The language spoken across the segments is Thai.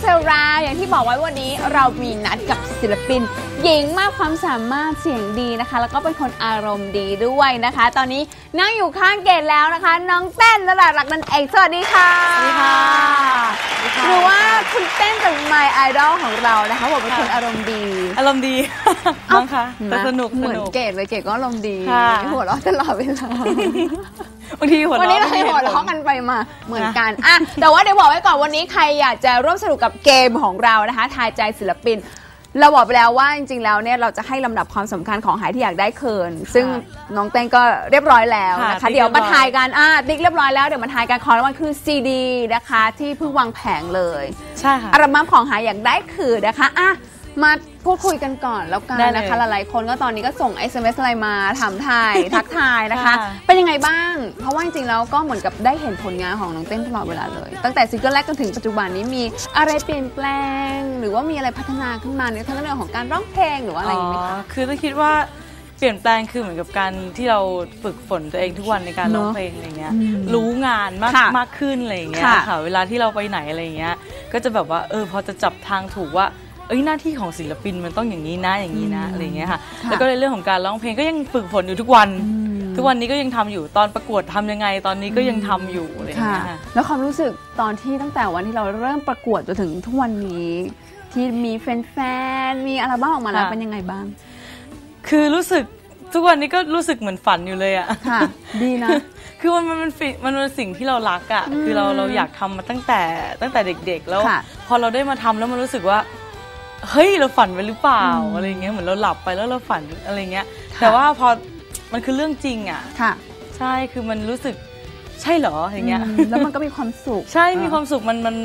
เซลรา อย่างที่บอกไว้วันนี้เรามีนัดกับศิลปิน หญิงมากความสามารถเสียงดีนะคะ แล้วก็เป็นคนอารมณ์ดีด้วยนะคะ ตอนนี้นั่งอยู่ข้างเกดแล้วนะคะ น้องเต้นระดับหลักนันเอกสวัสดีค่ะสวัสดีค่ะหรือว่าคุณเต้นจาก My Idol ของเรานะคะบอกเป็นคนอารมณ์ดี อารมณ์ดีน้องคะแต่สนุกเหสมือนนุกเกดเลยเกดก็อารมณ์ดีค่ะหัวเราะตลอดเวลา บางทีหัววันเราะนี้เราไม่ให้มีหัวเหตุผเราะลกันไปมาเหมือนกันอะแต่ว่าเดี๋ยวบอกไว้ก่อนวันนี้ใครอยากจะร่วมสนุกกับเกมของเรานะคะทายใจศิลปิน เราบอกไปแล้วว่าจริงๆแล้วเนี่ยเราจะให้ลำดับความสำคัญของหายที่อยากได้เคินซึ่งน้องเต้นก็เรียบร้อยแล้วนะค่ะคะ เดี๋ยวมาติ๊กเรียบร้อยทายกันอะติ๊กเรียบร้อยแล้วเดี๋ยวมาทายกันของรางวัลคือซีดีนะคะที่เพิ่งวางแผงเลย ใช่ค่ะ อัลบั้มของหายอยากได้คือนะคะอะมา พูดคุยกันก่อนแล้วกันได้เลยนะคะ หลายๆคนก็ตอนนี้ก็ส่ง SMS อะไรมาถามทาย ทักทายนะคะ ค่ะ เป็นยังไงบ้าง เพราะว่าจริงๆแล้วก็เหมือนกับได้เห็นผลงานของน้องเต้นตลอดเวลาเลย ตั้งแต่ซิงเกิลแรกจนถึงปัจจุบันนี้มีอะไรเปลี่ยนแปลง หรือว่ามีอะไรพัฒนาขึ้นมาในทั้งเรื่องของการร้องเพลงหรือว่าอะไรอย่างนี้ไหมคะ คือต้องคิดว่าเปลี่ยนแปลงคือเหมือนกับการที่เราฝึกฝนตัวเองทุกวันในการร้องเนอะเพลงอะไรเงี้ยอืมรู้งานมากค่ะมากขึ้นอะไรอย่างเงี้ยค่ะค่ะ เวลาที่เราไปไหนอะไรอย่างเงี้ย ก็จะแบบว่าเออพอจะจับทางถูกว่า เอ้ยหน้าที่ของศิลปินมันต้องอย่างนี้นะอย่างนี้นะอะไรอย่างเงี้ยค่ะค่ะแล้วก็ในเรื่องของการร้องเพลงก็ยังฝึกฝนอยู่ทุกวัน ทุกวันนี้ก็ยังทำอยู่ตอนประกวดทำยังไง ตอนนี้ก็ยังทำอยู่อะไรอย่างค่ะเงี้ยค่ะแล้วความรู้สึกตอนที่ตั้งแต่วันที่เราเริ่มประกวดจนถึงทุกวันนี้ ที่มีแฟนๆมีอัลบั้มออกมาแล้วค่ะเป็นยังไงบ้าง คือรู้สึกทุกวันนี้ก็รู้สึกเหมือนฝันอยู่เลยอะค่ะ ดีนะ คือมันมันมันฟิมันเป็นสิ่งที่เรารักอะ่ะอืมคือเราเราอยากทำมาตั้งแต่ตั้งแต่เด็ก ๆ แล้วค่ะพอเราได้มาทำแล้วมันรู้สึกว่า เฮ้ยเราฝันไปหรือเปล่าอืมอะไรเงี้ยเหมือนเราหลับไปแล้วเราฝันอะไรเงี้ยค่ะแต่ว่าพอมันคือเรื่องจริงอะ่ะค่ะ ใช่คือมันรู้สึกใช่เหรออย่างเงี้ยอืมแล้วมันก็มีความสุข ใช่มีความสุขมันมัน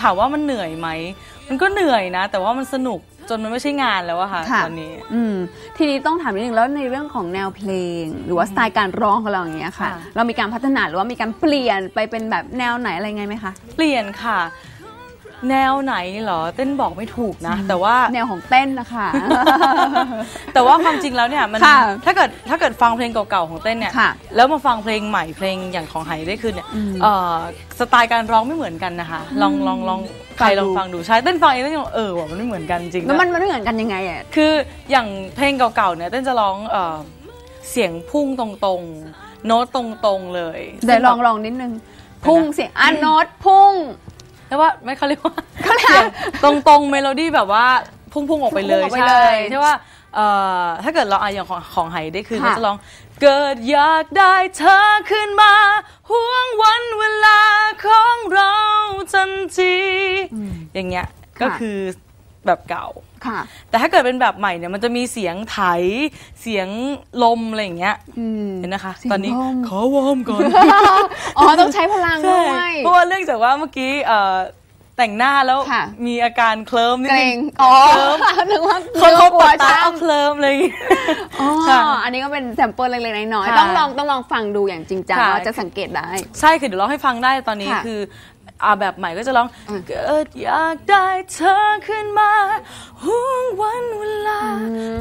ถามว่ามันเหนื่อยไหม มันก็เหนื่อยนะ แต่ว่ามันสนุกจนมันไม่ใช่งานแล้วอะค่ะค่ะตอนนี้อืมทีนี้ต้องถามนิดนึงแล้วในเรื่องของแนวเพลง หรือว่าสไตล์การร้องของเราอย่างเงี้ยค่ะค่ะเรามีการพัฒนาหรือว่ามีการเปลี่ยนไปเป็นแบบแนวไหนอะไรไงไหมคะ เปลี่ยนค่ะ แนวไหนเหรอ เต้นบอกไม่ถูกนะ แต่ว่าแนวของเต้นนะคะแต่ว่าความจริงแล้วเนี่ยมันค่ะถ้าเกิดถ้าเกิดฟังเพลงเก่าๆของเต้นเนี่ยค่ะแล้วมาฟังเพลงใหม่เพลงอย่างของไหได้คืนเนี่ยอืมเอ่อสไตล์การร้องไม่เหมือนกันนะคะ ลองลองลองใครฟังดูลองฟังดูใช่เต้นฟังเองเต้นยังเออว่ะมันไม่เหมือนกันจริงแล้วมันนะมันไม่เหมือนกันยังไงอะคืออย่างเพลงเก่าๆเนี่ยเต้นจะร้องเอ่อเสียงพุ่งตรงๆโน้ตตรงๆเลยเดี๋ยวลองลองนิดนึงพุ่งเสียงอันโนตพุ่ง แล้วว่าไม่เขาเรียกว่าเขาเรียกเสียงตรงๆเมโลดี้แบบว่าพุ่งๆออกไปเลยพุ่งออกไปใช่เลยใช่ว่าเอ่อถ้าเกิดเราอะอย่างของของไฮได้คืนค่ะเราจะร้อง เกิดอยากได้เธอขึ้นมาห่วงวันเวลาของเราทันที อย่างเงี้ยก็คือ แบบเก่า ค่ะ แต่ถ้าเกิดเป็นแบบใหม่เนี่ยมันจะมีเสียงไถ เสียงลมอะไรอย่างเงี้ยอืมเห็นนะคะเสียงตอนนี้ลมขอวอร์มก่อน อ๋อ ต้องใช้พลังใช่ด้วยเพราะว่าเรื่องจากว่าเมื่อกี้เอ่อแต่งหน้าแล้วค่ะมีอาการเคลิ้มนิดเกรนึงงอ๋อเคลิ้มนึกว่าเขาเขาปวดตาช้ำเอาเคลิ้มอะไรอย่างงี้อ๋อค่ะอันนี้ก็เป็นแซมเปิลเล็กๆน้อยๆค่ะต้องลองต้องลองฟังดูอย่างจริงจังค่ะว่าจะสังเกตได้ ใช่คือเดี๋ยวเราให้ฟังได้ตอนนี้ค่ะคือ อ่าแบบใหม่ก็จะร้องอืมเกิดอยากได้เธอขึ้นมาห่วงวันเวลา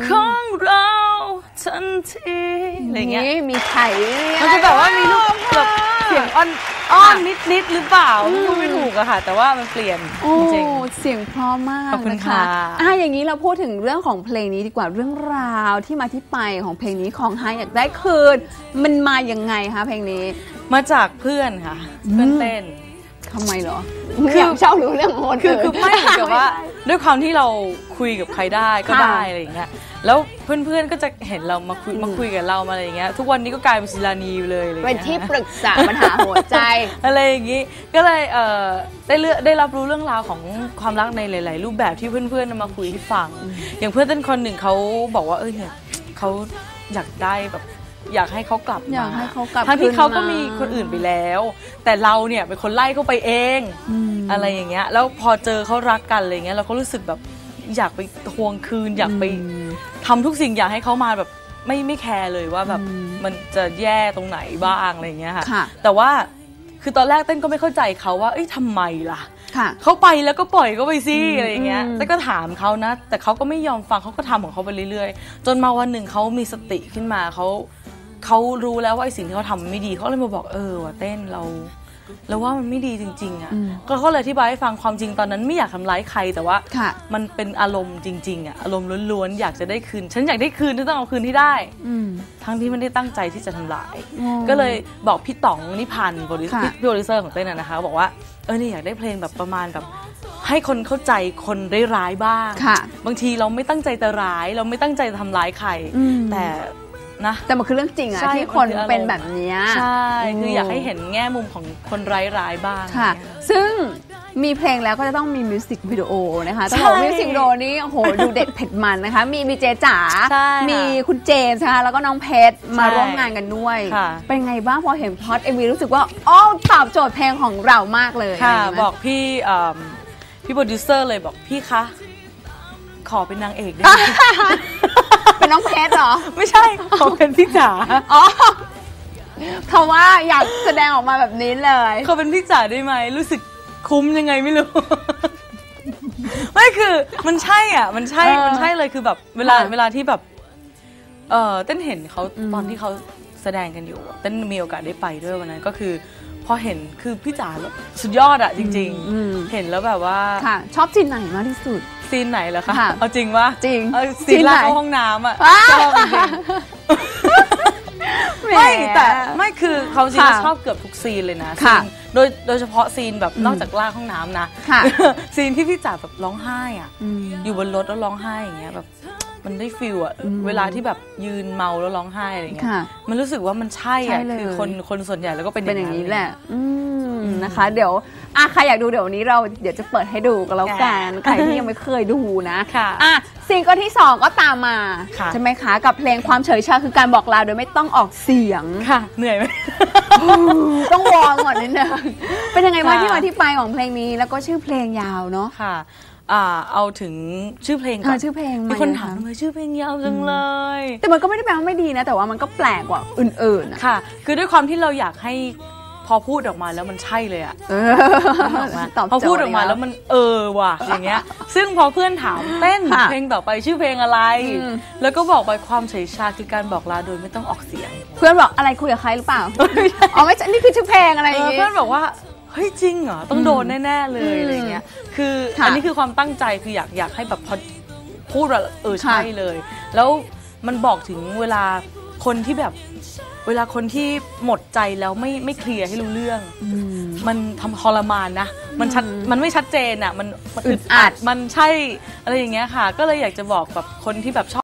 ของเราทันทีอะไรอย่างเงี้ยนี่มีไข่มันจะแบบว่ามีลูกแบบเสียงอ้อนอ้อนนิดนิดๆหรือเปล่าพูดไม่ถูกอะค่ะ แต่ว่ามันเปลี่ยนโอ้จริงเสียงเพราะมากขอบคุณนค่ะอะอย่างนี้เราพูดถึงเรื่องของเพลงนี้ดีกว่าเรื่องราวที่มาที่ไปของเพลงนี้ของไฮอยากได้คืนมันมาอย่างไงคะเพลงนี้ มาจากเพื่อนค่ะ เพื่อนเต้น ทำไมเหรอคืออยากชอบรู้เรื่องของคนคืออื่นคือไม่เหมือนกับว่า ด้วยความที่เราคุยกับใครได้ก็ค่ะได้อะไรอย่างเงี้ยแล้วเพื่อนๆก็จะเห็นเรามาคุยอืมมาคุยกับเรามาอะไรอย่างเงี้ยทุกวันนี้ก็กลายเป็นศิลานีอยู่เลยอะไรอย่างเป็นเงี้ยที่ปรึกษาปัญหาหัวใจ อะไรอย่างงี้ก็เลยเอ่อได้เลือกได้รับรู้เรื่องราวของความรักในหลาย ๆ รูปแบบที่เพื่อนๆนำมาคุยให้ฟัง อย่างเพื่อนเต้นคนหนึ่งเขาบอกว่าเออเนี่ยเขาอยากได้แบบ อยากให้เขากลับมาอยากให้เขากลับทั้งที่คืนเขาก็มามีมีคนอื่นไปแล้ว แต่เราเนี่ยเป็นคนไล่เขาไปเองอะไรอย่างเงี้ย แล้วพอเจอเขารักกันอะไรเงี้ยเราก็รู้สึกแบบอยากไปทวงคืน อยากไปทำทุกสิ่งอยากให้เขามาแบบไม่ไม่แคร์เลยว่าแบบอืมมันจะแย่ตรงไหนบ้างอะไรเงี้ยค่ะค่ะ แต่ว่าคือตอนแรกเต้นก็ไม่เข้าใจเขาว่า เอ้ยทำไมล่ะค่ะเขาไปแล้วก็ปล่อยเขาไปสิอืมอะไรอย่างเงี้ยอืมแต่ก็ถามเขานะ แต่เขาก็ไม่ยอมฟังเขาก็ทำของเขาไปเรื่อยๆ จนมาวันหนึ่งเขามีสติขึ้นมาเขา เขารู้แล้วว่าไอ้สิ่งที่เขาทำมันไม่ดีเขาเลยมาบอกเออว่ะเต้นเราแล้วว่ามันไม่ดีจริง ๆ อะอืมก็ก็เลยอธิบายให้ฟังความจริงตอนนั้นไม่อยากทำร้ายใครแต่ว่าค่ะมันเป็นอารมณ์จริง ๆ อะ อารมณ์ล้วนๆ อยากจะได้คืน ฉันอยากได้คืนฉันต้องเอาคืนที่ได้อืมทั้งที่ไม่ได้ตั้งใจที่จะทำร้ายอ๋อก็เลยบอกพี่ต๋องนิพันธ์โปรดิวค่ะพี่โปรดิวเซอร์ของเต้นนะนะคะ บอกว่าเออเนี่ยอยากได้เพลงแบบประมาณแบบให้คนเข้าใจคนร้ายๆบ้างค่ะบางทีเราไม่ตั้งใจจะร้าย เราไม่ตั้งใจจะทำร้ายใครอืมแต่ นะ แต่มันคือเรื่องจริงอะใช่ที่คนมันคืออารมณ์ เป็นแบบเนี้ย ใช่ คืออยากให้เห็นแง่มุมของคนร้ายๆบ้าง ค่ะอะไรเงี้ยซึ่งมีเพลงแล้วก็จะต้องมีมิวสิกวิดีโอนะคะต้องบอกว่าใช่มิวสิกวิดีโอนี้ โอ้โห ดูเด็ดเผ็ดมันนะคะ มีมีเจจ๋า ใช่ค่ะมีคุณเจมส์นะคะ แล้วก็น้องเพชรมาใช่ร่วมงานกันด้วย ค่ะ เป็นไงบ้างพอเห็นพล็อตเอ็มวีรู้สึกว่าอ้อตอบโจทย์เพลงของเรามากเลยค่ะะไรย่างเงี้ยบอกพี่เอิ่มพี่โปรดิวเซอร์เลยบอกพี่คะ ขอเป็นนางเอกได้ไหมเป็ นน้องเพชรเหรอ ไม่ใช่ขอเป็นพี่จ๋าอ๋อเพราะว่าอยากแสดงออกมาแบบนี้เลยขอเป็นพี่จ๋าได้ไหมรู้สึกคุ้มยังไงไม่รู้ ไม่คือมันใช่อะ มันใช่เออมันใช่เลยคือแบบ เวลาค่ะเวลาที่แบบ เออเต้นเห็นเขาอืมตอนที่เขา แสดงกันอยู่อะเต้นมีโอกาสได้ไปด้วยวันนั้นก็คือพอเห็นคือพี่จ๋าแล้วสุดยอดอะจริงอืมๆเห็นแล้วแบบว่าค่ะ ชอบซีนไหนมากที่สุดซีนไหนเหรอคะค่ะเอาจริงวะจริงเออซีซีนนไหนลากเข้าห้องน้ำอะว้าชอบจริงๆไม่แต่ไม่คือเขาจริงค่ะๆชอบเกือบทุกซีนเลยนะค่ะซีนโดยโดยเฉพาะซีนแบบอืมนอกจากลากห้องน้ำนะค่ะซีนที่พี่จ๋าแบบร้องไห้อะอืมอยู่บนรถแล้วร้องไห้อย่างเงี้ยแบบ มันได้ฟิลอะอืมเวลาที่แบบยืนเมาแล้วร้องไห้อะไรเงี้ยค่ะมันรู้สึกว่ามันใช่อะใช่เลยคือคนคนส่วนใหญ่แล้วก็เป็นเป็นอย่างนี้นี้แหละอืมนะคะ เดี๋ยวอะใครอยากดูเดี๋ยววันนี้เราเดี๋ยวจะเปิดให้ดูกันแล้วกันค่ะใครที่ยังไม่เคยดูนะค่ะอะซิงเกิลที่ 2 ก็ตามมาค่ะใช่ไหมคะ กับเพลงความเฉยชาคือการบอกลาโดยไม่ต้องออกเสียงค่ะ เหนื่อยไหมต้องวอร์มก่อนนิดนึงเป็นยังไงบ้างค่ะที่มาที่ไปของเพลงนี้แล้วก็ชื่อเพลงยาวเนาะค่ะอ่า เอาถึงชื่อเพลงก่อ่าอนชื่อเพลงมีคนยังไงถามคะทำไมชื่อเพลงยาวจังเลย แต่มันก็ไม่ได้แปลว่าไม่ดีนะ แต่ว่ามันก็แปลกกว่าอื่นๆอะค่ะ คือด้วยความที่เราอยากให้พอพูดออกมาแล้วมันใช่เลยอะเอนึกออกไหมตอบพอโจทย์พูดออกมาแล้วมันเออว่ะอย่างเงี้ย ซึ่งพอเพื่อนถามเต้นค่ะเพลงต่อไปชื่อเพลงอะไรอืมแล้วก็บอกไปความเฉยชาคือการบอกลาโดยไม่ต้องออกเสียง เพื่อนบอกอะไรคุยกับใครหรือเปล่า อ๋อไม่ใช่นี่คือชื่อเพลงอะไรอเอย่างองี้เพื่อนบอกว่าเฮ้ยจริงเหรอต้องโดนแน่ๆเลยอืมอะไรเงี้ยคือค่ะอันนี้คือความตั้งใจคืออยากอยากให้แบบพอพูดว่าเออค่ะใช่เลย แล้วมันบอกถึงเวลาคนที่แบบเวลาคนที่หมดใจแล้วไม่ไม่เคลียร์ให้รู้เรื่องอืมมันทำทรมานนะ มันชัดอืมมันไม่ชัดเจนอะมันมันอึดอัดมันใช่อะไรอย่างเงี้ยค่ะ ก็เลยอยากจะบอกแบบคนที่แบบชอบ